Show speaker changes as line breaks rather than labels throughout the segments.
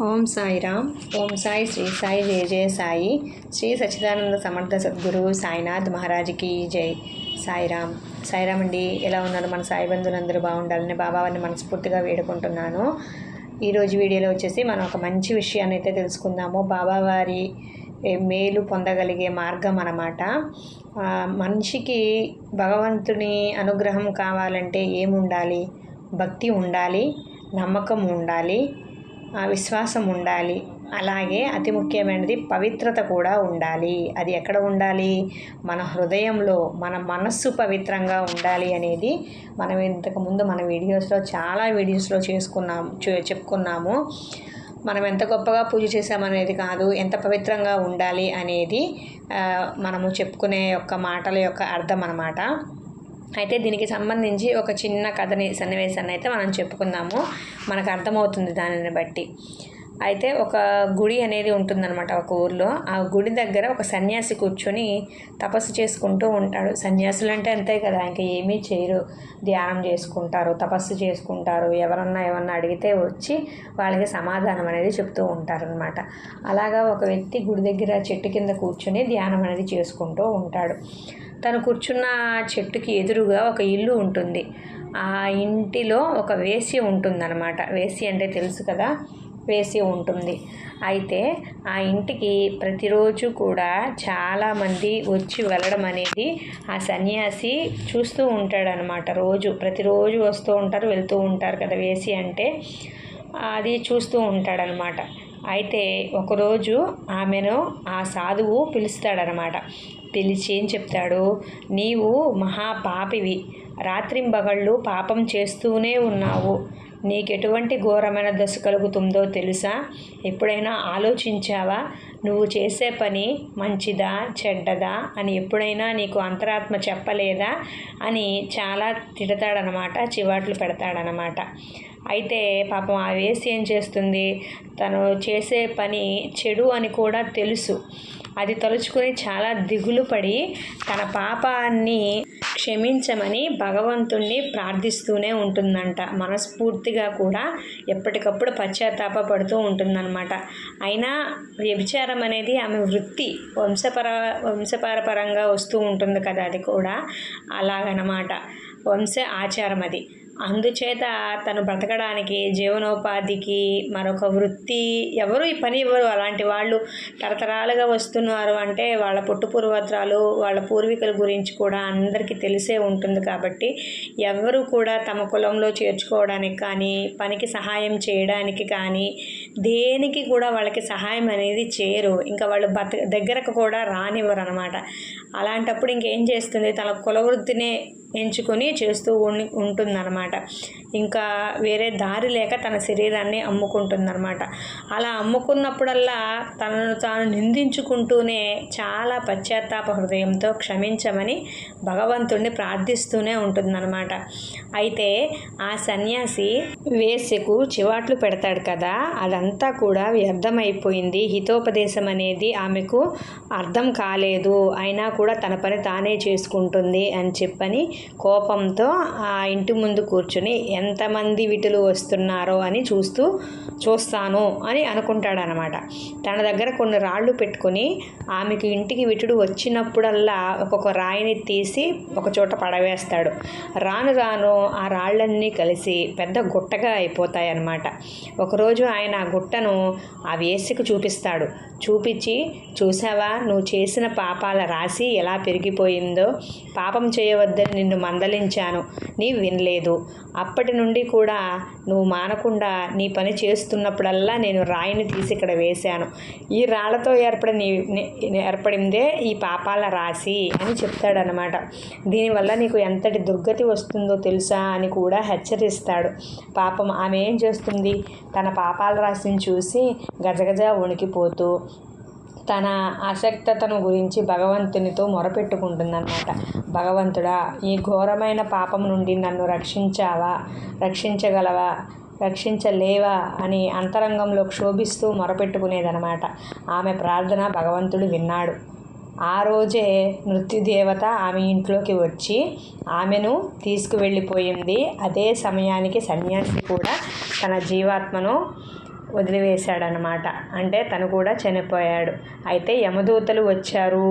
ఓం సాయిరామ్. ఓం సాయి శ్రీ సాయి జయ జయ సాయి. శ్రీ సచ్చిదానంద సమర్థ సద్గురు సాయినాథ్ మహారాజ్కి జై. సాయిరామ్. సాయిరామ్ అండి ఎలా ఉన్నారు మన సాయి బంధువులందరూ? బాగుండాలని బాబావారిని మనస్ఫూర్తిగా వేడుకుంటున్నాను. ఈరోజు వీడియోలో వచ్చేసి మనం ఒక మంచి విషయాన్ని అయితే తెలుసుకుందాము. బాబావారి మేలు పొందగలిగే మార్గం అన్నమాట. మనిషికి భగవంతుని అనుగ్రహం కావాలంటే ఏముండాలి? భక్తి ఉండాలి నమ్మకం ఉండాలి విశ్వాసం ఉండాలి. అలాగే అతి ముఖ్యమైనది పవిత్రత కూడా ఉండాలి. అది ఎక్కడ ఉండాలి? మన హృదయంలో మన మనస్సు పవిత్రంగా ఉండాలి అనేది మనం ఇంతకుముందు మన వీడియోస్లో చాలా వీడియోస్లో చేసుకున్నాం చే- చెప్పుకున్నాము. మనం ఎంత గొప్పగా పూజ చేసామనేది కాదు ఎంత పవిత్రంగా ఉండాలి అనేది మనము చెప్పుకునే యొక్క మాటల యొక్క అర్థం అన్నమాట. అయితే దీనికి సంబంధించి ఒక చిన్న కథని సన్నివేశాన్ని అయితే మనం చెప్పుకుందాము. మనకు అర్థమవుతుంది దానిని బట్టి. అయితే ఒక గుడి అనేది ఉంటుందన్నమాట ఒక ఊర్లో. ఆ గుడి దగ్గర ఒక సన్యాసి కూర్చొని తపస్సు చేసుకుంటూ ఉంటాడు. సన్యాసులు అంటే అంతే కదా ఇంకా ఏమీ చేయరు. ధ్యానం చేసుకుంటారు తపస్సు చేసుకుంటారు. ఎవరన్నా ఏమన్నా అడిగితే వచ్చి వాళ్ళకి సమాధానం అనేది చెప్తూ ఉంటారనమాట అలాగా ఒక వ్యక్తి గుడి దగ్గర చెట్టు కింద కూర్చొని ధ్యానం అనేది చేసుకుంటూ ఉంటాడు. తను కూర్చున్న చెట్టుకి ఎదురుగా ఒక ఇల్లు ఉంటుంది. ఆ ఇంటిలో ఒక వేసి ఉంటుందన్నమాట. వేసి అంటే తెలుసు కదా? వేసి ఉంటుంది. అయితే ఆ ఇంటికి ప్రతిరోజు కూడా చాలామంది వచ్చి వెళ్ళడం అనేది ఆ సన్యాసి చూస్తూ ఉంటాడనమాట రోజు ప్రతిరోజు వస్తూ ఉంటారు వెళ్తూ ఉంటారు కదా వేసి అంటే. అది చూస్తూ ఉంటాడనమాట అయితే ఒకరోజు ఆమెను ఆ సాధువు పిలుస్తాడనమాట. పిలిచి ఏం చెప్తాడు? నీవు మహాపాపివి. రాత్రింబగళ్ళు పాపం చేస్తూనే ఉన్నావు. నీకు ఎటువంటి ఘోరమైన దశ కలుగుతుందో తెలుసా? ఎప్పుడైనా ఆలోచించావా? నువ్వు చేసే పని మంచిదా చెడ్డదా అని ఎప్పుడైనా నీకు అంతరాత్మ చెప్పలేదా? అని చాలా తిడతాడనమాట చివాట్లు పెడతాడనమాట. అయితే పాపం ఆ వేసి ఏం చేస్తుంది? తను చేసే పని చెడు అని కూడా తెలుసు. అది తలుచుకొని చాలా దిగులు పడి తన పాపాన్ని క్షమించమని భగవంతుణ్ణి ప్రార్థిస్తూనే ఉంటుందంట. మనస్ఫూర్తిగా కూడా ఎప్పటికప్పుడు పశ్చాత్తాప పడుతూ ఉంటుందన్నమాట. అయినా వ్యభిచారం అనేది ఆమె వృత్తి వంశపర వంశపారపరంగా వస్తూ ఉంటుంది కదా అది కూడా. అలాగనమాట. వంశ ఆచారం అది. అందుచేత తను బ్రతకడానికి జీవనోపాధికి మరొక వృత్తి ఎవరు ఈ పని ఇవ్వరు అలాంటి వాళ్ళు తరతరాలుగా వస్తున్నారు అంటే వాళ్ళ పుట్టు పూర్వత్రాలు వాళ్ళ పూర్వీకుల గురించి కూడా అందరికీ తెలిసే ఉంటుంది కాబట్టి ఎవరు కూడా తమ కులంలో చేర్చుకోవడానికి కానీ పనికి సహాయం చేయడానికి కానీ దేనికి కూడా వాళ్ళకి సహాయం అనేది చేయరు. ఇంకా వాళ్ళు బత దగ్గరకు కూడా రానివ్వరు అనమాట అలాంటప్పుడు ఇంకేం చేస్తుంది? తన కుల వృత్తినే ఎంచుకొని చేస్తూ ఉండి ఉంటుందన్నమాట. ఇంకా వేరే దారి లేక తన శరీరాన్ని అమ్ముకుంటుందన్నమాట. అలా అమ్ముకున్నప్పుడల్లా తనను తాను నిందించుకుంటూనే చాలా పశ్చాత్తాప హృదయంతో క్షమించమని భగవంతుణ్ణి ప్రార్థిస్తూనే ఉంటుందన్నమాట. అయితే ఆ సన్యాసి వేసెకు చివాట్లు పెడతాడు కదా అదంతా కూడా వ్యర్థమైపోయింది. హితోపదేశం అనేది ఆమెకు అర్థం కాలేదు. అయినా కూడా తన పని తానే చేసుకుంటుంది అని చెప్పని కోపంతో ఆ ఇంటి ముందు కూర్చుని ఎంతమంది విటులు వస్తున్నారో అని చూస్తూ చూస్తాను అని అనుకుంటాడనమాట. తన దగ్గర కొన్ని రాళ్ళు పెట్టుకొని ఆమెకు ఇంటికి విటుడు వచ్చినప్పుడల్లా ఒక్కొక్క రాయిని తీసి ఒక చోట పడవేస్తాడు. రాను రాను ఆ రాళ్ళన్నీ కలిసి పెద్ద గుట్టగా అయిపోతాయి అన్నమాట ఒకరోజు ఆయన ఆ గుట్టను ఆ వేసికి చూపిస్తాడు. చూపించి చూసావా నువ్వు చేసిన పాపాల రాశి ఎలా పెరిగిపోయిందో? పాపం చేయవద్దని నిన్ను మందలించాను. నీ వినలేదు. అప్పటి నుండి కూడా నువ్వు మానకుండా నీ పని చేస్తున్నప్పుడల్లా నేను రాయిని తీసి ఇక్కడ వేశాను. ఈ రాళ్ళతో ఏర్పడిన ఏర్పడిందే ఈ పాపాల రాశి అని చెప్తాడనమాట దీనివల్ల నీకు ఎంతటి దుర్గతి వస్తుందో తెలుసా అని కూడా హెచ్చరిస్తాడు. పాపం ఆమె ఏం చేస్తుంది? తన పాపాల రాశిని చూసి గజగజ వణికిపోతూ తన అశక్తతను గురించి భగవంతునితో మొరపెట్టుకుంటుందన్నమాట. భగవంతుడా ఈ ఘోరమైన పాపం నుండి నన్ను రక్షించావా? రక్షించగలవా? రక్షించలేవా? అని అంతరంగంలో క్షోభిస్తూ మొరపెట్టుకునేదనమాట ఆమె ప్రార్థన భగవంతుడు విన్నాడు. ఆ రోజే మృత్యుదేవత ఆమె ఇంట్లోకి వచ్చి ఆమెను తీసుకువెళ్ళిపోయింది. అదే సమయానికి సన్యాసి కూడా తన జీవాత్మను వదిలివేశాడనమాట అంటే తను కూడా చనిపోయాడు. అయితే యమదూతలు వచ్చారు.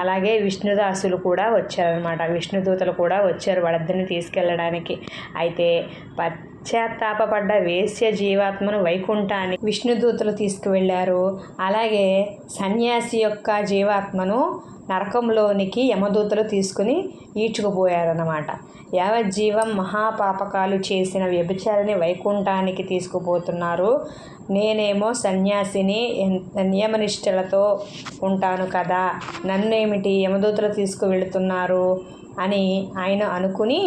అలాగే విష్ణుదాసులు కూడా వచ్చారనమాట విష్ణుదూతలు కూడా వచ్చారు వాళ్ళిద్దరిని తీసుకెళ్ళడానికి. అయితే ప పశ్చాత్తాపడ్డ వేశ్య జీవాత్మను వైకుంఠాన్ని విష్ణుదూతలు తీసుకువెళ్ళారు. అలాగే సన్యాసి యొక్క జీవాత్మను నరకంలోనికి యమదూతలు తీసుకుని ఈడ్చుకుపోయారన్నమాట. యావజ్జీవం మహాపాపకాలు చేసిన వ్యభిచారిని వైకుంఠానికి తీసుకుపోతున్నారు. నేనేమో సన్యాసిని నియమనిష్టలతో ఉంటాను కదా నన్నేమిటి యమదూతలు తీసుకువెళుతున్నారు అని ఆయన అనుకుని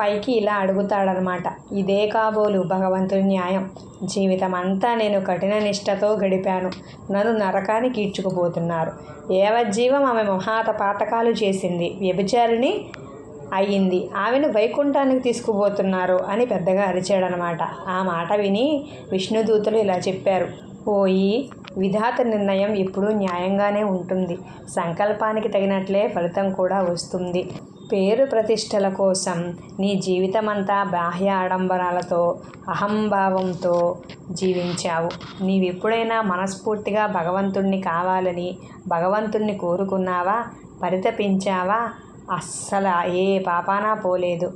పైకి ఇలా అడుగుతాడనమాట ఇదే కాబోలు భగవంతుని న్యాయం. జీవితం అంతా నేను కఠిన నిష్టతో గడిపాను. నన్ను నరకానికి ఈడ్చుకుపోతున్నారు. ఏవజ్జీవం ఆమె మహాత పాతకాలు చేసింది. వ్యభిచారిణి అయ్యింది. ఆమెను వైకుంఠానికి తీసుకుపోతున్నారు అని పెద్దగా అరిచాడనమాట ఆ మాట విని విష్ణుదూతలు ఇలా చెప్పారు. పోయి విధాత నిర్ణయం ఎప్పుడూ న్యాయంగానే ఉంటుంది. సంకల్పానికి తగినట్లే ఫలితం కూడా వస్తుంది. పేరు ప్రతిష్టల కోసం నీ జీవితమంతా బాహ్య ఆడంబరాలతో అహంభావంతో జీవించావు. నీవెప్పుడైనా మనస్ఫూర్తిగా భగవంతుణ్ణి కావాలని భగవంతుణ్ణి కోరుకున్నావా? పరితపించావా? అస్సలు ఏ పాపానా పోలేదు.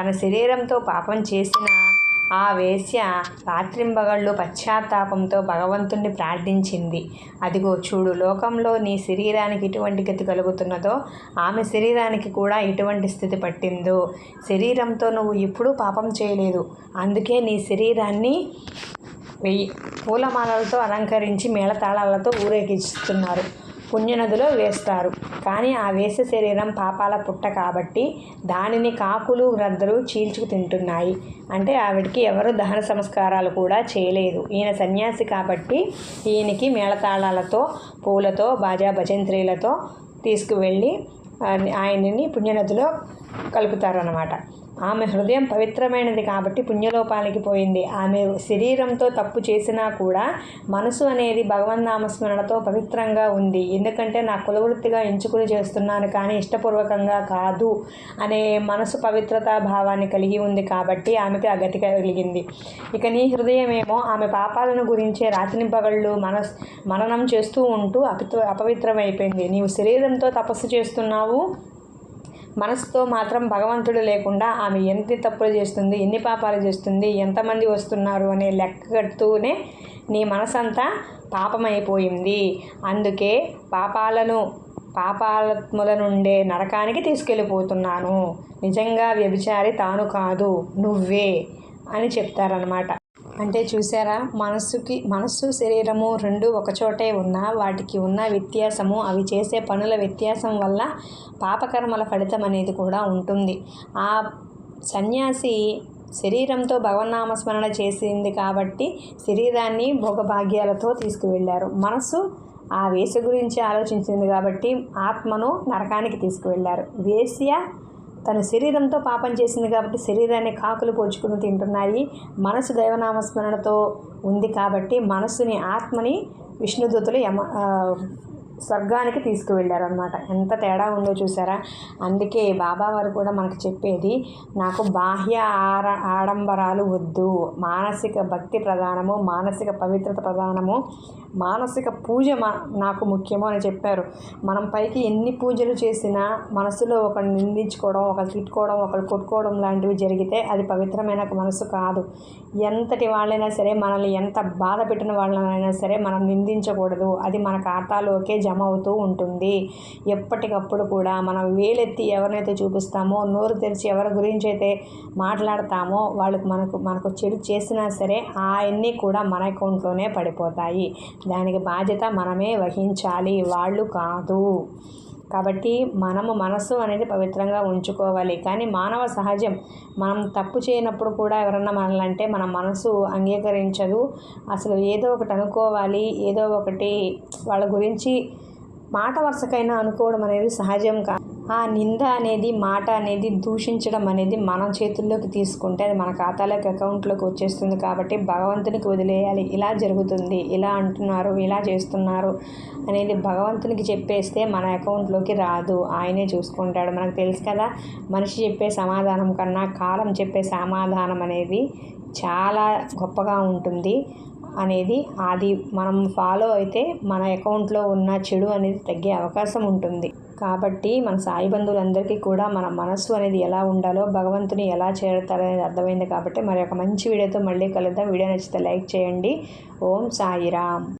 తన శరీరంతో పాపం చేసిన ఆ వేశ్య రాత్రింబగళ్ళు పశ్చాత్తాపంతో భగవంతుణ్ణి ప్రార్థించింది. అదిగో చూడు లోకంలో నీ శరీరానికి ఎటువంటి గతి కలుగుతున్నదో ఆమె శరీరానికి కూడా ఎటువంటి స్థితి పట్టిందో. శరీరంతో నువ్వు ఎప్పుడూ పాపం చేయలేదు. అందుకే నీ శరీరాన్ని వెయ్యి పూలమాలలతో అలంకరించి మేళతాళాలతో ఊరేగిస్తున్నారు. పుణ్యనదిలో వేస్తారు. కానీ ఆ వేసే శరీరం పాపాల పుట్ట కాబట్టి దానిని కాకులు గ్రద్దలు చీల్చుకు తింటున్నాయి. అంటే ఆవిడకి ఎవరు దహన సంస్కారాలు కూడా చేయలేదు. ఈయన సన్యాసి కాబట్టి ఈయనకి మేళతాళాలతో పూలతో బాజా భజంత్రీలతో తీసుకువెళ్ళి ఆయనని పుణ్యనదిలో కలుపుతారన్నమాట. ఆమె హృదయం పవిత్రమైనది కాబట్టి పుణ్యలోపానికి పోయింది. ఆమె శరీరంతో తప్పు చేసినా కూడా మనసు అనేది భగవన్ నామస్మరణతో పవిత్రంగా ఉంది. ఎందుకంటే నా కులవృత్తిగా ఎంచుకుని చేస్తున్నాను కానీ ఇష్టపూర్వకంగా కాదు అనే మనసు పవిత్రతా భావాన్ని కలిగి ఉంది కాబట్టి ఆమెకి ఆ గతి కలిగింది. ఇక నీ హృదయమేమో ఆమె పాపాలను గురించే రాత్రింపగళ్ళు మనస్ మననం చేస్తూ ఉంటూ అపిత్వ అపవిత్రమైపోయింది. నీవు శరీరంతో తపస్సు చేస్తున్నావు మనసుతో మాత్రం భగవంతుడు లేకుండా ఆమె ఎన్ని తప్పులు చేస్తుంది ఎన్ని పాపాలు చేస్తుంది ఎంతమంది వస్తున్నారు అనే లెక్క కడుతూనే నీ మనసంతా పాపమైపోయింది. అందుకే పాపాలను పాపాలముల నుండే నరకానికి తీసుకెళ్ళిపోతున్నాను. నిజంగా వ్యభిచారి తాను కాదు నువ్వే అని చెప్తారనమాట అంటే చూసారా? మనస్సుకి మనస్సు శరీరము రెండు ఒకచోటే ఉన్నా వాటికి ఉన్న వ్యత్యాసము అవి చేసే పనుల వ్యత్యాసం వల్ల పాపకర్మల ఫలితం అనేది కూడా ఉంటుంది. ఆ సన్యాసి శరీరంతో భగవన్నామస్మరణ చేసింది కాబట్టి శరీరాన్ని భోగభాగ్యాలతో తీసుకువెళ్ళారు. మనస్సు ఆ వేసు గురించి ఆలోచించింది కాబట్టి ఆత్మను నరకానికి తీసుకువెళ్ళారు. వేశ్య తన శరీరంతో పాపం చేసింది కాబట్టి శరీరాన్ని కాకులు పోల్చుకుని తింటున్నాయి. మనసు దైవనామస్మరణతో ఉంది కాబట్టి మనసుని ఆత్మని విష్ణుదూతులు యమ స్వర్గానికి తీసుకువెళ్ళారనమాట ఎంత తేడా ఉందో చూసారా? అందుకే బాబా వారు కూడా మనకు చెప్పేది నాకు బాహ్య ఆర ఆడంబరాలు వద్దు. మానసిక భక్తి ప్రధానము మానసిక పవిత్రత ప్రధానము మానసిక పూజ మా నాకు ముఖ్యము అని చెప్పారు. మనం పైకి ఎన్ని పూజలు చేసినా మనసులో ఒకరిని నిందించుకోవడం ఒకరు తిట్టుకోవడం ఒకరు కొట్టుకోవడం లాంటివి జరిగితే అది పవిత్రమైన మనసు కాదు. ఎంతటి వాళ్ళైనా సరే మనల్ని ఎంత బాధ పెట్టిన వాళ్ళనైనా సరే మనం నిందించకూడదు. అది మన ఖాతాలోకే జమ అవుతూ ఉంటుంది. ఎప్పటికప్పుడు కూడా మనం వేలెత్తి ఎవరినైతే చూపిస్తామో నోరు తెరిచి ఎవరి గురించి అయితే మాట్లాడతామో వాళ్ళకి మనకు మనకు చెడు చేసినా సరే అవన్నీ కూడా మన అకౌంట్లోనే పడిపోతాయి. దానికి బాధ్యత మనమే వహించాలి. వాళ్ళు కాదు. కాబట్టి మనము మనసు అనేది పవిత్రంగా ఉంచుకోవాలి. కానీ మానవ సహజం మనం తప్పు చేయనప్పుడు కూడా ఎవరన్నా మనల్ని అంటే మన మనసు అంగీకరించదు. అసలు ఏదో ఒకటి అనుకోవాలి ఏదో ఒకటి వాళ్ళ గురించి మాట వరుసకైనా అనుకోవడం అనేది సహజం కా ఆ నింద అనేది మాట అనేది దూషించడం అనేది మనం చేతుల్లోకి తీసుకుంటే అది మన ఖాతాలోకి అకౌంట్లోకి వచ్చేస్తుంది కాబట్టి భగవంతునికి వదిలేయాలి. ఇలా జరుగుతుంది. ఇలా అంటున్నారు. ఇలా చేస్తున్నారు అనేది భగవంతునికి చెప్పేస్తే మన అకౌంట్లోకి రాదు. ఆయనే చూసుకుంటాడు. మనకు తెలుసు కదా మనిషి చెప్పే సమాధానం కన్నా కాలం చెప్పే సమాధానం అనేది చాలా గొప్పగా ఉంటుంది అనేది అది మనం ఫాలో అయితే మన అకౌంట్లో ఉన్న చెడు అనేది తగ్గే అవకాశం ఉంటుంది. కాబట్టి మన సాయి బంధువులందరికీ కూడా మన మనస్సు అనేది ఎలా ఉండాలో భగవంతుని ఎలా చేరుతారనేది అర్థమైంది కాబట్టి మరి ఒక మంచి వీడియోతో మళ్ళీ కలుద్దాం. వీడియో నచ్చితే లైక్ చేయండి. ఓం సాయిరామ్.